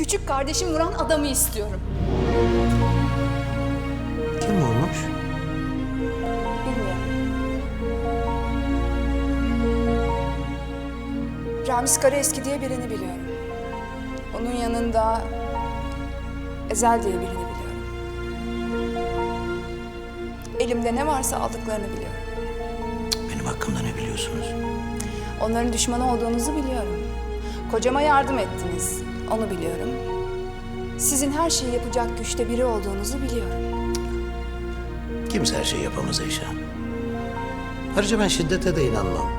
Küçük kardeşim vuran adamı istiyorum. Kim vurmuş? Bilmiyorum. Ramiz Karaeski diye birini biliyorum. Onun yanında Ezel diye birini biliyorum. Elimde ne varsa aldıklarını biliyorum. Benim hakkımda ne biliyorsunuz? Onların düşmanı olduğunuzu biliyorum. Kocama yardım ettiniz. Onu biliyorum. Sizin her şeyi yapacak güçte biri olduğunuzu biliyorum. Kimse her şeyi yapamaz Eyşan. Ayrıca ben şiddete de inanmam.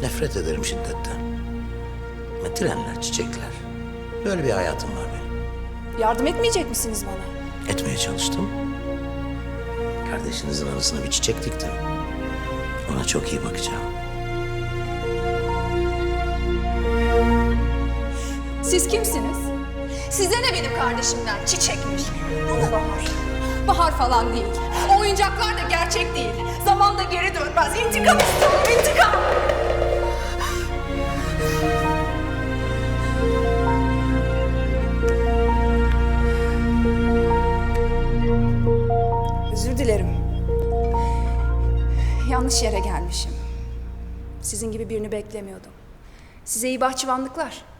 Nefret ederim şiddetten. Ama trenler, çiçekler. Böyle bir hayatım var benim. Yardım etmeyecek misiniz bana? Etmeye çalıştım. Kardeşinizin anısına bir çiçek diktim. Ona çok iyi bakacağım. Siz kimsiniz? Size ne benim kardeşimden? Çiçekmiş. Ama Bahar. Bahar falan değil. Oyuncaklar da gerçek değil. Zaman da geri dönmez. İntikam istiyorum, intikam. Özür dilerim. Yanlış yere gelmişim. Sizin gibi birini beklemiyordum. Size iyi bahçıvanlıklar.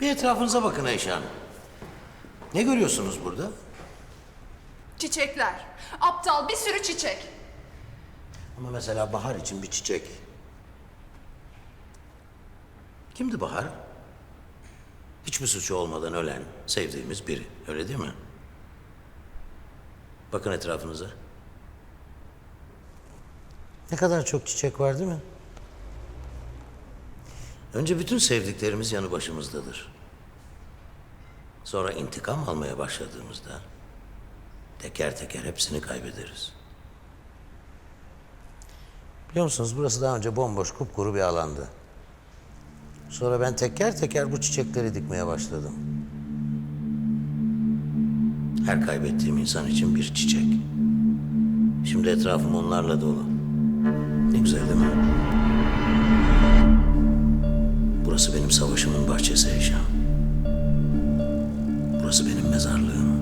Bir etrafınıza bakın Eyşan. Ne görüyorsunuz burada? Çiçekler. Aptal bir sürü çiçek. Ama mesela Bahar için bir çiçek. Kimdi Bahar? Hiçbir suçu olmadan ölen, sevdiğimiz biri. Öyle değil mi? Bakın etrafınıza. Ne kadar çok çiçek var değil mi? Önce bütün sevdiklerimiz yanı başımızdadır. Sonra intikam almaya başladığımızda teker teker hepsini kaybederiz. Biliyor musunuz burası daha önce bomboş kupkuru bir alandı. Sonra ben teker teker bu çiçekleri dikmeye başladım. Her kaybettiğim insan için bir çiçek. Şimdi etrafım onlarla dolu. Ne güzel değil mi? Burası benim savaşımın bahçesi Eşan. Burası benim mezarlığım.